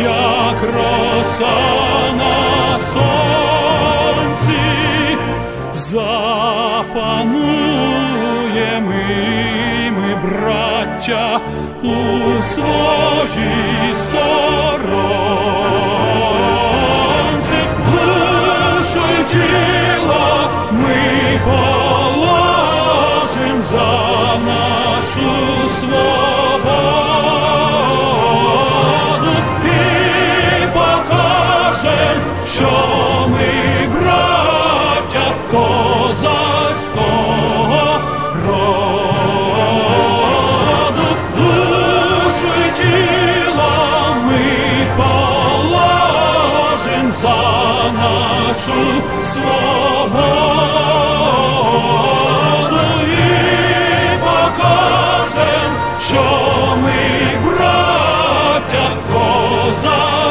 як роса на сонці, запануємо ми, ми, браття, у своїй сторонці, душу козацького роду, душу й тіло ми положим за нашу свободу. І покажем, що ми браття козацького